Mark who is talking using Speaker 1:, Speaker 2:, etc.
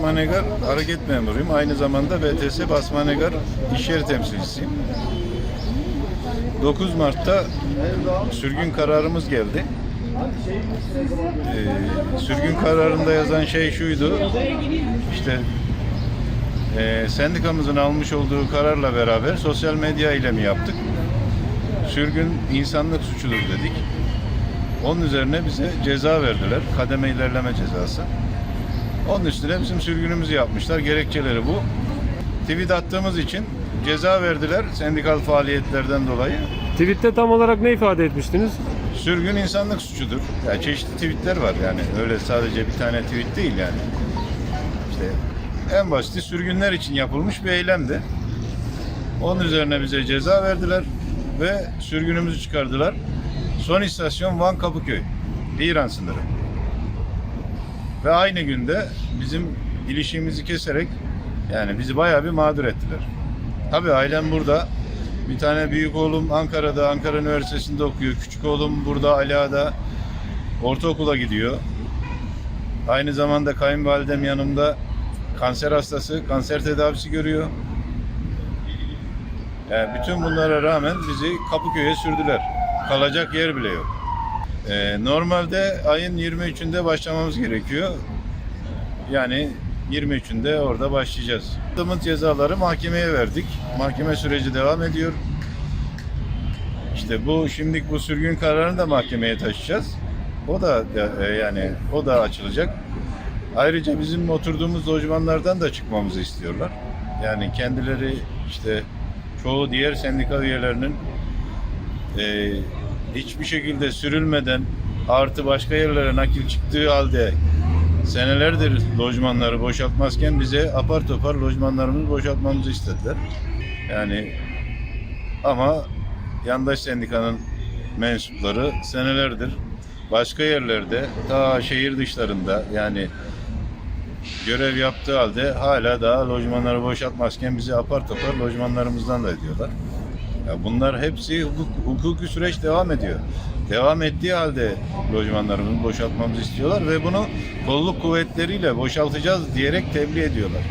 Speaker 1: Basmanegar hareket memuruyum. Aynı zamanda BTS Basmanegar iş yeri temsilcisiyim. 9 Mart'ta sürgün kararımız geldi. Ee, sürgün kararında yazan şey şuydu. İşte e, sendikamızın almış olduğu kararla beraber sosyal medya eylemi yaptık. Sürgün insanlık suçudur dedik. Onun üzerine bize ceza verdiler. Kademe ilerleme cezası. Onun üstüne bizim sürgünümüzü yapmışlar. Gerekçeleri bu. Tweet attığımız için ceza verdiler sendikal faaliyetlerden dolayı.
Speaker 2: Tweette tam olarak ne ifade etmiştiniz?
Speaker 1: Sürgün insanlık suçudur. Yani çeşitli tweetler var yani. Öyle sadece bir tane tweet değil yani. İşte en basiti sürgünler için yapılmış bir eylemdi. Onun üzerine bize ceza verdiler ve sürgünümüzü çıkardılar. Son istasyon Van Kapıköy. İran sınırı. Ve aynı günde bizim ilişkimizi keserek yani bizi bayağı bir mağdur ettiler. Tabii ailem burada. Bir tane büyük oğlum Ankara'da, Ankara Üniversitesi'nde okuyor. Küçük oğlum burada Ala'da ortaokula gidiyor. Aynı zamanda kayınvalidem yanımda kanser hastası, kanser tedavisi görüyor. Yani bütün bunlara rağmen bizi Kapıköy'e sürdüler. Kalacak yer bile yok. Ee, normalde ayın 23'ünde başlamamız gerekiyor. Yani 23'ünde orada başlayacağız. Adamın cezaları mahkemeye verdik. Mahkeme süreci devam ediyor. İşte bu şimdilik bu sürgün kararını da mahkemeye taşıyacağız. O da e, yani o da açılacak. Ayrıca bizim oturduğumuz lojmanlardan da çıkmamızı istiyorlar. Yani kendileri işte çoğu diğer sendika üyelerinin e, hiçbir şekilde sürülmeden artı başka yerlere nakil çıktığı halde senelerdir lojmanları boşaltmazken bize apar topar lojmanlarımızı boşaltmamızı istediler. Yani ama yandaş sendikanın mensupları senelerdir başka yerlerde ta şehir dışlarında yani görev yaptığı halde hala daha lojmanları boşaltmazken bizi apar topar lojmanlarımızdan da ediyorlar. Ya bunlar hepsi hukuk, hukuki süreç devam ediyor. Devam ettiği halde lojmanlarımızı boşaltmamızı istiyorlar ve bunu kolluk kuvvetleriyle boşaltacağız diyerek tebliğ ediyorlar.